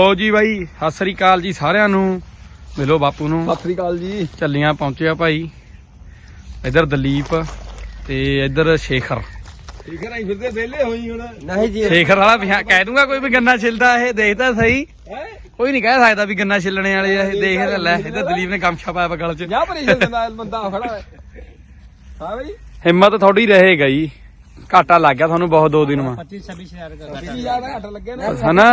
ਓ ਜੀ ਬਾਈ ਸਤਿ ਸ੍ਰੀ ਅਕਾਲ ਜੀ ਸਾਰਿਆਂ ਨੂੰ। ਮਿਲੋ ਬਾਪੂ ਨੂੰ। ਸਤਿ ਸ੍ਰੀ ਅਕਾਲ ਜੀ। ਚੱਲੀਆਂ ਪਹੁੰਚਿਆ ਭਾਈ। ਇੱਧਰ ਦਲੀਪ ਤੇ ਇੱਧਰ ਸ਼ੇਖਰ। ਠੀਕ ਹੈ ਫਿਰਦੇ ਵਿਹਲੇ ਹੋਈ ਹੁਣ। ਨਹੀਂ ਜੀ। ਸ਼ੇਖਰ ਵਾਲਾ ਵਿਆਹ ਕਹਿ ਦੂੰਗਾ ਕੋਈ ਵੀ ਗੰਨਾ ਛਿਲਦਾ ਇਹ ਦੇਖਦਾ ਸਹੀ। ਹੈ? ਕੋਈ ਨਹੀਂ ਕਹਿ ਸਕਦਾ ਵੀ ਗੰਨਾ ਛਿਲਣੇ ਵਾਲੇ ਆ ਇਹ ਦੇਖ ਲੈ ਇੱਧਰ ਦਲੀਪ ਨੇ ਗਮਛਾ ਪਾਇਆ ਵਾ ਗਲ 'ਚ। ਜਾ ਪਰੇਸ਼ਾਨ ਦਿੰਦਾ ਬੰਦਾ ਖੜਾ ਹੈ ਹਾਂ ਬਈ। ਹਿੰਮਤ ਥੋੜੀ ਰਹੇਗਾ ਜੀ। ਘਾਟਾ ਲੱਗ ਗਿਆ ਤੁਹਾਨੂੰ ਬਹੁਤ ਦੋ ਦਿਨ ਮਾ। 25 26000 ਦਾ ਹਨਾ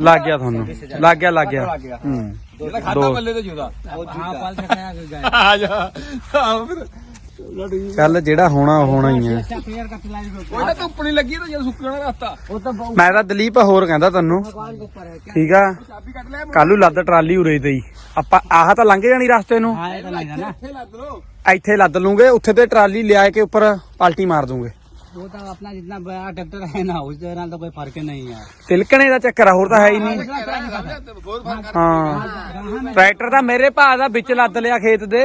ਲੱਗ ਗਿਆ ਤੁਹਾਨੂੰ। ਲੱਗ ਗਿਆ ਲੱਗ ਗਿਆ। ਕੱਲ ਜਿਹੜਾ ਹੋਣਾ ਹੋਣਾ ਹੀ ਆ। ਉਹ ਤਾਂ ਧੁੱਪ ਲੱਗੀ ਤਾਂ ਜਦ ਸੁੱਕਣਾ ਰਸਤਾ। ਉਹ ਤਾਂ ਮੈਂ ਤਾਂ ਦਲੀਪ ਹੋਰ ਕਹਿੰਦਾ ਤੈਨੂੰ। ਠੀਕ ਆ? ਕੱਲੂ ਲੱਦ ਟਰਾਲੀ ਉਰੇ ਤੇ ਆਪਾਂ ਆਹ ਤਾਂ ਲੰਘ ਜਾਣੀ ਰਸਤੇ ਨੂੰ। ਇੱਥੇ ਲੱਦ ਲੋ ਲੂਗੇ ਉੱਥੇ ਤੇ ਟਰਾਲੀ ਲਿਆ ਕੇ ਉੱਪਰ ਪਾਲਟੀ ਮਾਰ ਦੂਗੇ। ਉਹ ਤਾਂ ਆਪਣਾ ਜਿੰਨਾ ਬੜਾ ਟਰੈਕਟਰ ਹੈ ਨਾ ਉਸ ਦੇ ਨਾਲ ਤਾਂ ਕੋਈ ਫ਼ਰਕ ਨਹੀਂ ਆ। ਤਿਲਕਣੇ ਦਾ ਚੱਕਰ ਹੋਰ ਤਾਂ ਹੈ ਹੀ ਨਹੀਂ। ਹਾਂ ਟਰੈਕਟਰ ਦਾ ਮੇਰੇ ਭਾਅ ਦਾ ਵਿੱਚ ਲੱਦ ਲਿਆ ਖੇਤ ਦੇ।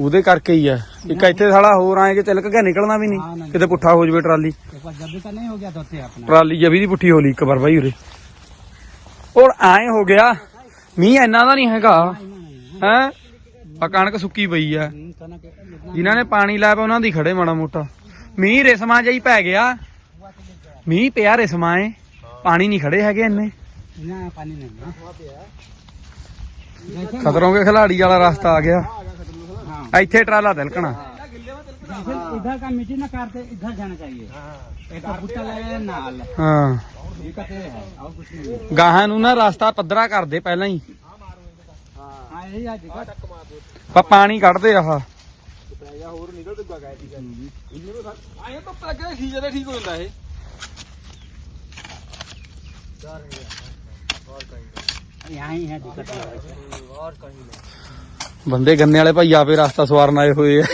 ਉਹਦੇ ਕਰਕੇ ਹੀ ਆ ਇੱਕ ਇੱਥੇ ਸਾਲਾ ਹੋਰ ਆਏ ਕਿ ਤਿਲਕ ਕੇ ਨਿਕਲਣਾ ਵੀ ਨਹੀਂ ਕਿਤੇ ਪੁੱਠਾ ਹੋ ਜਵੇ ਟਰਾਲੀ एक बार जब भी का नहीं हो गया तो थे अपना ਟਰਾਲੀ ਜਵੀ ਦੀ ਪੁੱਠੀ ਹੋ ਲਈ ਇੱਕ ਵਾਰ ਬਾਈ ਉਰੇ ਔਰ ਐਂ ਹੋ ਗਿਆ ਮੀਂਹ ਇੰਨਾ ਦਾ ਨਹੀਂ ਹੈਗਾ ਹੈ ਆ ਕਣਕ ਸੁੱਕੀ ਪਈ ਆ हम्म, कनक जितना ਜਿਨ੍ਹਾਂ ਨੇ ਪਾਣੀ ਲਾਇਆ ਪਿਆ ਉਹਨਾਂ ਦੀ ਖੜੇ ਮਾੜਾ ਮੋਟਾ ਮੀਂਹ ਰਿਸਮਾਂ ਜਿਹੀ ਪੈ ਗਿਆ ਮੀਂਹ ਪਿਆ ਰਿਸਮਾਂ ਏ ਪਾਣੀ ਨਹੀਂ ਖੜੇ ਹੈਗੇ ਇੰਨੇ यहाँ पानी नहीं है जैसे ਖਤਰੋਂ ਕੇ ਖਿਲਾੜੀ ਵਾਲਾ ਰਸਤਾ ਆ ਗਿਆ हाँ ਇੱਥੇ ਟਰਾਲਾ ਤਿਲਕਣਾ जैसे इधर का मिट्टी ना काटते इधर जाना चाहिए एक तो बूटा लगे नाल ਹਾਂ दिक्कत ये है और कुछ नहीं है ਗਾਹਾਂ ਨੂੰ ਨਾ ਰਸਤਾ ਪੱਧਰਾ ਕਰਦੇ ਪਹਿਲਾਂ ਹੀ हाँ यही है दिक्कत ਪਾ ਪਾਣੀ ਕੱਢਦੇ ਆਹ ਹੋਰ ਨਿਕਲ ਦੂਗਾ ਗਾਇ ਠੀਕ ਹੈ ਇਹਨੂੰ ਤਾਂ ਆਏ ਤਾਂ ਲੱਗੇ ਠੀਕ ਹੈ ਠੀਕ ਹੋ ਜਾਂਦਾ ਇਹ यहाँ ही है दिक्कत और कहीं नहीं ਬੰਦੇ ਗੰਨੇ ਵਾਲੇ ਭਾਈ ਆਪੇ ਰਸਤਾ ਸਵਾਰਨ ਆਏ ਹੋਏ ਆ।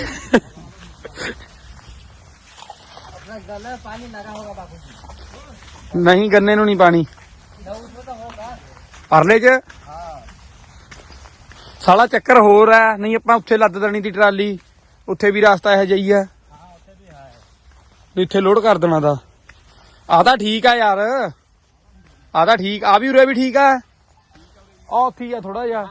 ਨਹੀਂ, ਗੰਨੇ ਨੂੰ ਨਹੀਂ ਪਾਣੀ। ਪਰਲੇ ਚ? ਸਾਲਾ ਚੱਕਰ ਹੋਰ ਆ। ਨਹੀਂ, ਆਪਾਂ ਉੱਥੇ ਲੱਦ ਦੇਣੀ ਦੀ ਟਰਾਲੀ। ਉੱਥੇ ਵੀ ਰਸਤਾ ਇਹ ਜਈ ਆ। ਇੱਥੇ ਲੋਡ ਕਰ ਦੇਣਾ ਦਾ। ਆ ਠੀਕ ਆ ਯਾਰ। ਆ ਤਾਂ ਠੀਕ। ਆ ਵੀ ਉਰੇ ਵੀ ਠੀਕ ਆ। ਆ ਉੱਥੇ ਆ ਥੋੜਾ ਜਿਹਾ।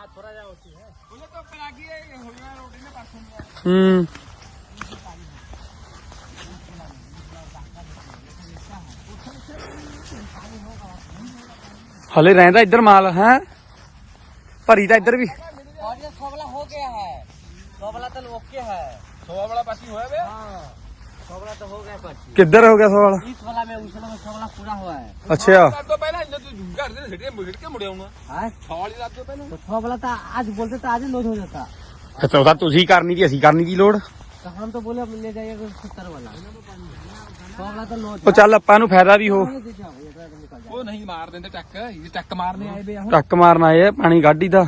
हले रहा इधर माल है भरी इधर भी तो हो गया किधर हो गया सौ अच्छा तो पहले तो मुड़े सौ वाला तो आज बोलते तो आज लोज हो जाता ਅੱਛਾ ਉਹਦਾ ਤੁਸੀਂ ਕਰਨੀ ਦੀ ਅਸੀਂ करनी ਦੀ ਲੋੜ तो हम तो बोले अब ले जाइएगा सत्तर वाला सौ वाला तो लोड ਉਹ ਚੱਲ ਆਪਾਂ ਨੂੰ ਫਾਇਦਾ ਵੀ ਹੋ दे जाओ ये तो निकल जाए ਉਹ ਨਹੀਂ ਮਾਰ ਦਿੰਦੇ ਟੱਕ ਇਹ ਟੱਕ ਮਾਰਨੇ ਆਏ ਵੇ ਹੁਣ ਟੱਕ ਮਾਰਨ ਆਏ ਆ ਪਾਣੀ ਗਾਡੀ ਦਾ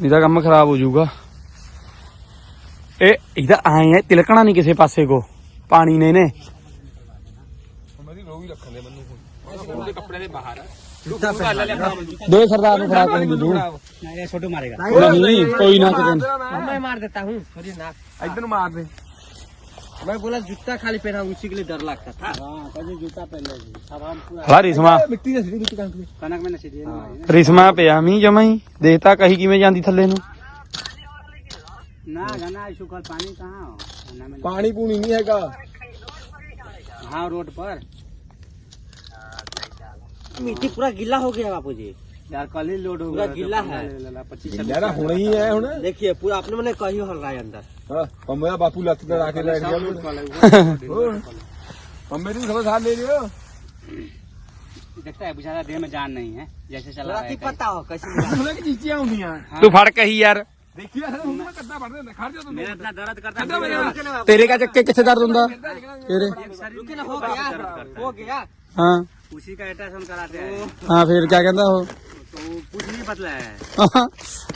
ਇਹਦਾ ਕੰਮ ਖਰਾਬ ਹੋ ਜਾਊਗਾ ਇਹ ਇਹਦਾ ਆਏ ਹੈ ਤਿਲਕਣਾ ਨਹੀਂ ਕਿਸੇ ਪਾਸੇ ਕੋ ਪਾਣੀ ਨੇ ਨੇ ਮੇਰੀ ਰੋਈ ਰੱਖਣ ਦੇ ਮੈਨੂੰ ਉਹਦੇ ਕੱਪੜੇ ਦੇ ਬਾਹਰ ਆ ਦੋ ਸਰਦਾਰ ਨੂੰ ਫੜਾ ਕੇ ਦੂ नहीं ये छोटू मारेगा ਨਹੀਂ ਕੋਈ ਨਾ ਕਿਤੇ मैं मार देता हूँ थोड़ी नाक ਇੱਧਰ ਨੂੰ ਮਾਰ ਦੇ मैं बोला जूता खाली पहना उसी के लिए डर लगता था हाँ कभी जूता पहन लो जी अब हम पूरा ਹਲਾ ਰਿਸਮਾ ਮਿੱਟੀ ਦੇ ਸਿੱਧੀ ਵਿੱਚ ਕੰਕ ਦੇ कनक में न सीधे ਰਿਸਮਾ ਪਿਆ ਮੀ ਜਮਾ ਹੀ ਦੇਖਤਾ ਕਹੀ ਕਿਵੇਂ ਜਾਂਦੀ ਥੱਲੇ ਨੂੰ ना गना इशू कल पानी कहाँ गन्ना में ਪਾਣੀ ਪੂਣੀ ਨਹੀਂ ਹੈਗਾ हाँ रोड पर मिट्टी पूरा गिला हो गया बापू जी यार कल ही लोड हो गया गिला है। यार होना ही है होना। देखिए पूरा अपने मैंने कही हल रहा है अंदर। कमया बापू लत आके बैठ गया हम मेरी साथ ले लियो देखता है बेचारा देह में जान नहीं है जैसे चला रहा है पता हो कैसे हाँ। तू फड़ कही यार। देखिए दर्द करता तेरे का चक्के किसे दर्द होंगे हो गया। हाँ। उसी का अल्ट्रासाउंड कराते हैं। हाँ फिर क्या कहता हो? तो कुछ नहीं बदला है। हाँ।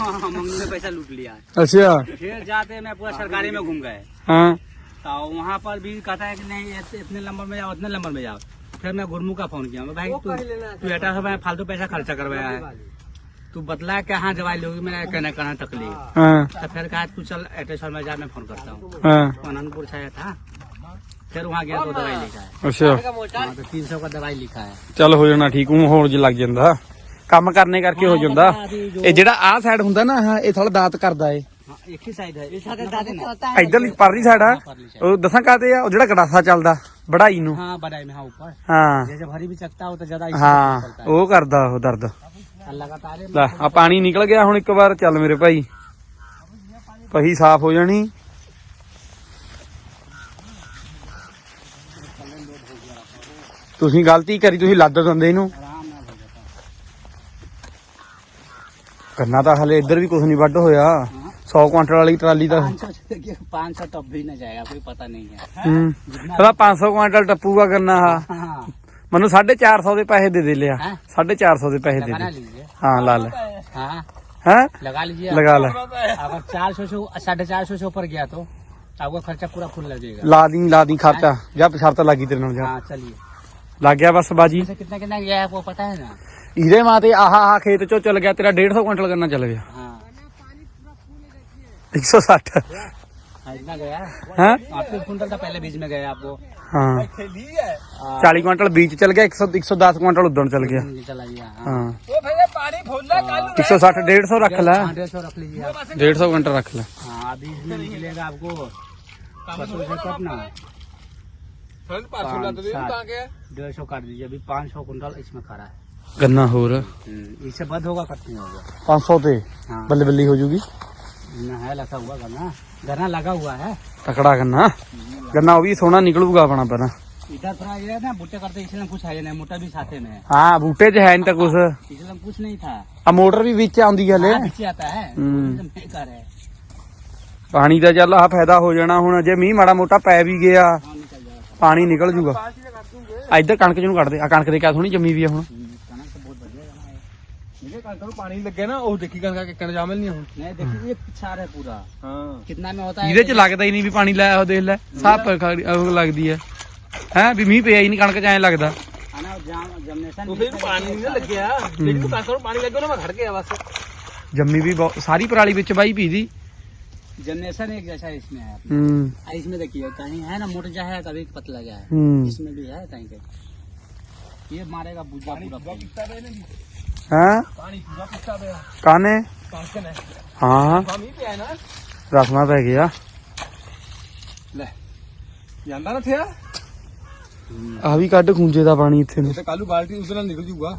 हाँ, मम्मी ने पैसा लूट लिया। अच्छा। फिर जाते मैं पूरा सरकारी में घूम गए। हाँ। तो वहाँ पर भी कहता है कि नहीं इतने नंबर में जाओ इतने नंबर में जाओ। फिर मैं गुरमू का फ़ोन किया। भाई तू तू एटा फालतू पैसा खर्चा करवाया है। तू बतला कि हाँ जवाई लोगी मैंने कहना कहना तकलीफ़ तो फिर कहा तू चल एटेश्वर में जा मैं फ़ोन करता हूँ। तो अनंतपुर से आया था। फिर वहाँ गया तो दवाई लिखा है ਅੱਛਾ हाँ, तो तीन सौ का दवाई लिखा है ਚੱਲ ਹੋ ਜਾਣਾ ਠੀਕ ਹੂੰ ਹੋਣ ਜ ਲੱਗ ਜਾਂਦਾ ਕੰਮ ਕਰਨੇ ਕਰਕੇ ਹੋ ਜਾਂਦਾ ਇਹ ਜਿਹੜਾ ਆਹ ਸਾਈਡ ਹੁੰਦਾ ਨਾ ਆਹ, ਇਹ ਥੋੜਾ ਦਾਤ ਕਰਦਾ ਏ हाँ, एक ही साइड है इस साइड दादे ना ਇਧਰਲੀ ਪਰਲੀ ਸਾਈਡ ਆ ਉਹ ਦੱਸਾਂ ਕਾਤੇ ਆ ਉਹ ਜਿਹੜਾ ਗੜਾਸਾ ਚੱਲਦਾ ਵਢਾਈ ਨੂੰ हाँ बड़ाई में हाँ ऊपर ਹਾਂ जैसे भरी भी चकता हो तो ज्यादा इसी ਹਾਂ तरफ चलता ਉਹ ਕਰਦਾ ਉਹ ਦਰਦ है लगातार ही ਲੈ ਆ ਪਾਣੀ ਨਿਕਲ ਗਿਆ ਹੁਣ ਇੱਕ ਵਾਰ ਚੱਲ ਮੇਰੇ ਭਾਈ ਪਹੀ ਸਾਫ਼ ਹੋ ਜਾਣੀ ਤੁਸੀਂ ਗਲਤੀ ਕਰੀ ਤੁਸੀਂ ਲੱਦ ਦਿੰਦੇ ਇਹਨੂੰ आराम में हो जाता ਕਰਨਾ ਤਾਂ ਹਲੇ ਇੱਧਰ ਵੀ ਕੁਝ ਨਹੀਂ ਵੱਢ ਹੋਇਆ 100 ਕੁਇੰਟਲ ਵਾਲੀ ਟਰਾਲੀ ਦਾ पाँच सौ देखिए पाँच सौ तब भी न जाएगा कोई पता नहीं है ਹੂੰ ਉਹਦਾ 500 ਕੁਇੰਟਲ ਟੱਪੂਗਾ ਕਰਨਾ ਆ हाँ ਮੈਨੂੰ 450 ਦੇ ਪੈਸੇ ਦੇ ਦੇ ਲਿਆ ਹੈਂ? 450 ਦੇ ਪੈਸੇ ਦੇ लगाना ਦੇ लीजिए ਹਾਂ ਲਾ ਲੈ हाँ ਹੈ लगा लीजिए ਲਗਾ ਲੈ अगर चार सौ से साढ़े चार सौ से ऊपर गया तो आपका खर्चा पूरा फुल लगेगा ਲਾ ਦੀ ਲਾ ਦੀ ਖਰਚਾ ਜਾਂ ਸ਼ਰਤ ਲੱਗੀ ਤੇਰੇ ਨਾਲ ਜਾ हाँ चलिए लग गया बस बाजी कितना कितना गया है वो पता है ना इधर माते आहा खेत चो चल गया तेरा डेढ़ सौ क्विंटल करना चल गया एक सौ साठ चाली क्विंटल बीच चल गया एक सौ एक सौ दस क्विंटल उदन चल गया एक सौ साठ डेढ़ सौ रख ला डेढ़ सौ क्विंटल रख ला आपको पशु से कटना ਫਿਰ ਪਰਸੋਂ ਲੱਦ ਦੇ ਤਾਂ ਕਿ डेढ़ सौ काट दीजिए अभी पाँच सौ कुंटल इसमें खड़ा है ਗੰਨਾ ਹੋਰ हम्म, इससे बद होगा कट नहीं होगा 500 ਤੇ हाँ ਬੱਲੇ ਬੱਲੀ ਹੋ ਜੂਗੀ ना है लगा हुआ गन्ना गन्ना लगा हुआ है ਤਕੜਾ ਗੰਨਾ ਗੰਨਾ ਉਹ ਵੀ ਸੋਹਣਾ ਨਿਕਲੂਗਾ ਆਪਣਾ ਪਹਿਲਾਂ इधर थोड़ा ये है ना बूटे करते इसलिए कुछ है नहीं मोटा भी साथे में है ਹਾਂ ਬੂਟੇ 'ਚ ਹੈ ਨਹੀਂ ਤਾਂ ਕੁਛ इसलिए कुछ नहीं था ਆ ਮੋਟਰ ਵੀ ਵਿੱਚ ਆਉਂਦੀ ਹਲੇ हाँ, नीचे आता है हम्म। एकदम बेकार है ਪਾਣੀ ਦਾ ਚੱਲ ਆ ਫਾਇਦਾ ਹੋ ਜਾਣਾ ਹੁਣ ਜੇ ਮੀਂਹ ਮਾੜਾ ਮੋਟਾ ਪੈ ਵੀ ਗਿਆ हाँ निकल जाएगा ਪਾਣੀ ਨਿਕਲ ਜੂਗਾ ਆ ਇੱਧਰ ਕਣਕ ਜਿਹਨੂੰ ਕੱਢ ਦੇ ਆ ਕਣਕ ਦੇ ਕਿਆ ਸੋਹਣੀ ਜੰਮੀ ਵੀ ਆ ਹੁਣ हम्म, कनक तो बहुत बढ़िया गन्ना है ਜਿਹਦੇ ਕਣਕ ਨੂੰ ਪਾਣੀ ਲੱਗੇ ਨਾ ਉਹ ਦੇਖੀ ਕਣਕਾਂ ਕਿੱਕਣ ਜਾਮਲ ਨਹੀਂ ਹੁਣ नहीं देखिए ये पिछाड़ है पूरा ਹਾਂ कितना में होता है ਇਹਦੇ 'ਚ ਲੱਗਦਾ ਹੀ ਨਹੀਂ ਵੀ ਪਾਣੀ ਲਾਇਆ ਉਹ ਦੇਖ ਲੈ ਸਾਪ ਉਹ ਲੱਗਦੀ ਹੈ ਹੈ ਵੀ ਮੀਂਹ ਪਿਆ ਹੀ ਨਹੀਂ ਕਣਕ 'ਚ ਐਂ ਲੱਗਦਾ है ना जाम जमनेशन ਉਹ ਫਿਰ ਪਾਣੀ ਨਹੀਂ ਨਾ ਲੱਗਿਆ ਜਿਹੜੀ ਤੂੰ ਕਣਕ ਨੂੰ ਪਾਣੀ ਲੱਗਿਆ ਨਾ ਮੈਂ ਖੜ ਗਿਆ ਬਸ ਜੰਮੀ ਵੀ ਬਹੁਤ- ਸਾਰੀ ਪਰਾਲੀ ਵਿੱਚ ਬਾਈ ਪੀ ਦੀ जनरेशन एक जैसा इसमें है ਹੂੰ आ, इसमें देखिए कहीं है ना मोटा है कभी पतला गया है ਹੂੰ इसमें भी है कहीं कहीं ये मारेगा बुझा पूरा फूल। ਹੈ ਪਾਣੀ ਪੂਰਾ ਪਿੱਟਾ ਪਿਆ ਕਾਨੇ ਕਣਕ ਨੇ ਹਾਂ ਪਾਣੀ ਪਿਆ ਨਾ ਰਸਮਾ ਪੈ ਗਿਆ ਲੈ ਜਾਂਦਾ ਨਾ ਥਿਆ ਆ ਵੀ ਕੱਢ ਖੂੰਜੇ ਦਾ ਪਾਣੀ ਇੱਥੇ ਨੂੰ ਤੇ ਕੱਲੂ ਬਾਲਟੀ ਉਸ ਨਾਲ ਨਿਕਲ ਜੂਗਾ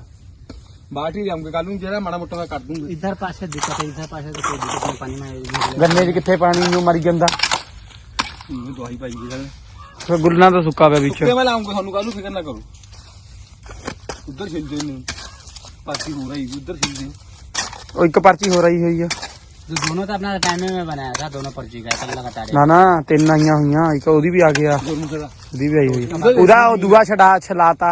ਬਾਲਟੀ ਲਿਆਉਂਗੇ ਕੱਲ ਨੂੰ ਜਿਹੜਾ ਮਾੜਾ ਮੋਟਾ ਮੈਂ ਕੱਢ ਦੂੰਗਾ इधर पास से दिक्कत है इधर पास से तो कोई दिक्कत नहीं पानी में निकलेगा। ਗੰਨੇ 'ਚ ਕਿੱਥੇ ਪਾਣੀ ਨੂੰ ਮਰੀ ਜਾਂਦਾ ਇਹ ਦਵਾਈ ਪਾਈ ਜੀ ਗੱਲ ਫਿਰ ਗੁੱਲਣਾ ਤਾਂ ਸੁੱਕਾ ਪਿਆ ਵਿੱਚ ਸੁੱਕੇ ਮੈਂ ਲਾਉਂਗਾ ਤੁਹਾਨੂੰ ਕੱਲ ਨੂੰ ਫਿਕਰ ਨਾ ਕਰੋ ਉਧਰ ਛਿਲਦੇ ਨੇ ਪਾਸੀ ਹੋ ਰਹੀ ਉਧਰ ਛਿਲਦੇ ਉਹ ਇੱਕ ਪਰਚੀ ਹੋ ਰਹੀ ਹੋਈ ਆ जो दोनों तो अपना टाइम में बनाया था दोनों पर्ची का कल लगातार ਨਾ ਨਾ ਤਿੰਨ ਆਈਆਂ ਹੋਈਆਂ ਇੱਕ ਉਹਦੀ ਵੀ ਆ ਗਿਆ ਗੁਰਮੁਖ ਦਾ ਉਹਦੀ ਵੀ ਆਈ ਹੋਈ ਆ। ਉਹਦਾ ਉਹ ਦੂਆ ਛਡਾ ਛਲਾਤਾ